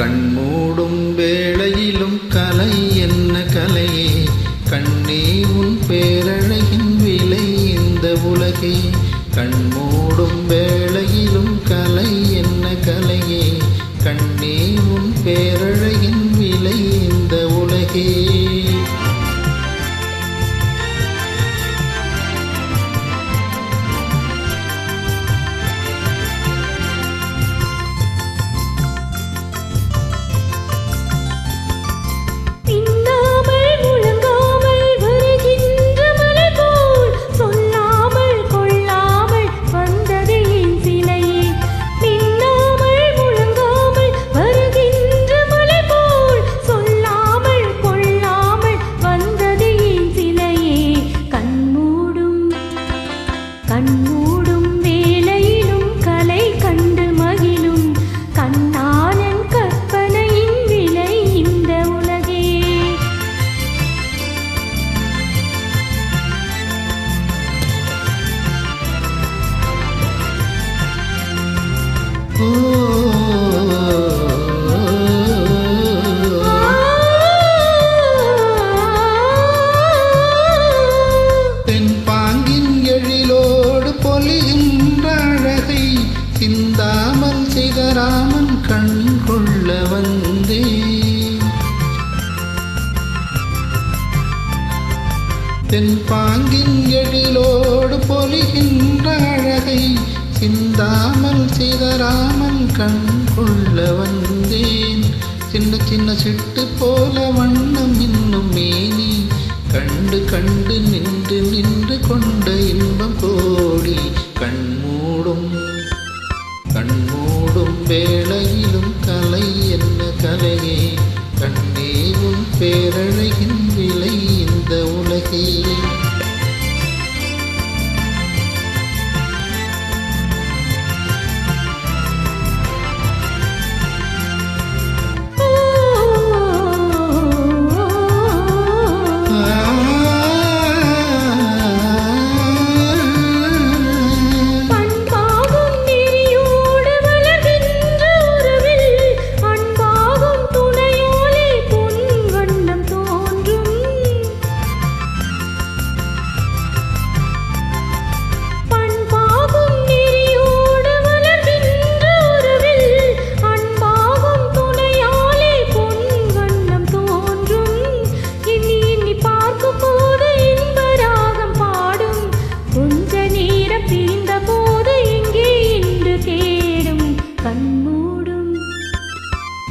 கண்மூடும் வேளையிலும் கலை என்ன கலையே கண்ணே உன் பேரழகின் விலை இந்த உலகே? கண்மூடும் வேளையிலும் கலை என்ன கலையே? கண்ணே உன் பேரழகின் தென்பாங்கின் எழிலோடு பொலிகின்ற அழகை சிந்தாமல் சிதறாமல் கண் கொள்ள வந்தே. தென்பாங்கின் எழிலோடு பொலிகின்ற அழகை சிந்தாமல் சிதறாமல் கண் கொள்ள வந்தேன். சின்ன சின்ன சிட்டு போல வண்ணம் இன்னும் மேனி கண்டு கண்டு நின்று நின்று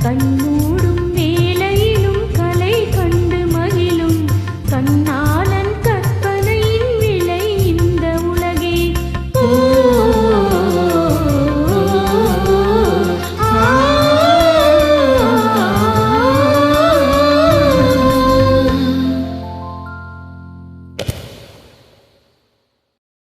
கண்ணூர்.